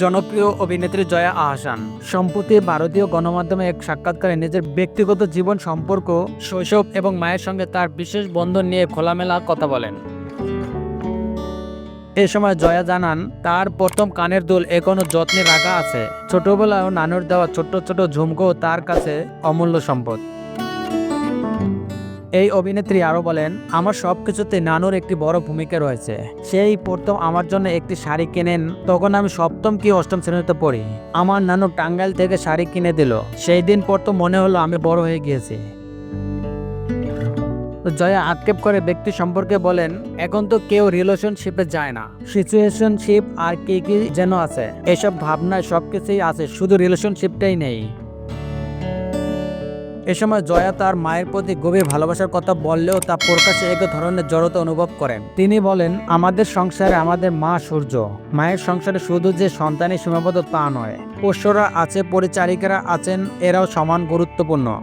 জনপ্রিয় অভিনেত্রী জয়া আহসান। সম্প্রতি ভারতীয় গণমাধ্যমে এক সাক্ষাৎকারে নিজের ব্যক্তিগত জীবন, সম্পর্ক, শৈশব এবং মায়ের সঙ্গে তার বিশেষ বন্ধন নিয়ে খোলামেলা কথা বলেন। এ সময় জয়া জানান, তার প্রথম কানের দুল এখনও যত্নে রাখা আছে। ছোটবেলায় নানুর দেওয়া ছোট্ট ছোট ঝুমকো তার কাছে অমূল্য সম্পদ। এই অভিনেত্রী আরও বলেন, আমার সব কিছুতে নানুর একটি বড় ভূমিকা রয়েছে। সেই প্রথম আমার জন্য একটি শাড়ি কেনেন, তখন আমি সপ্তম কি অষ্টম শ্রেণীতে পড়ি। আমার নানু টাঙ্গাইল থেকে শাড়ি কিনে দিল। সেই দিন পর তো মনে হলো আমি বড় হয়ে গিয়েছি। জয়া আক্ষেপ করে ব্যক্তি সম্পর্কে বলেন, এখন তো কেউ রিলেশনশিপে যায় না। সিচুয়েশনশিপ আর কি কি যেন আছে, এসব ভাবনায় সবকিছুই আছে, শুধু রিলেশনশিপটাই নেই। এ সময় জয়া তার মায়ের প্রতি গভীর ভালোবাসার কথা বললেও তা প্রকাশে এক ধরনের জড়তা অনুভব করেন। তিনি বলেন, আমাদের সংসারে আমাদের মা সূর্য। মায়ের সংসারে শুধু যে সন্তানই সীমাবদ্ধ তা নয়। পোষ্যরা আছে, পরিচারিকারা আছেন, এরাও সমান গুরুত্বপূর্ণ।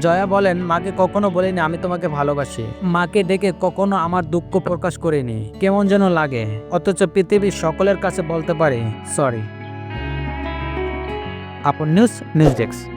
জয়া বলেন, মাকে কখনো বলিনি আমি তোমাকে ভালোবাসি। মাকে ডেকে কখনো আমার দুঃখ প্রকাশ করিনি। কেমন যেন লাগে। অথচ পৃথিবীর সকলের কাছে বলতে পারি, সরি। আপন নিউজ নিউজ ডেস্ক।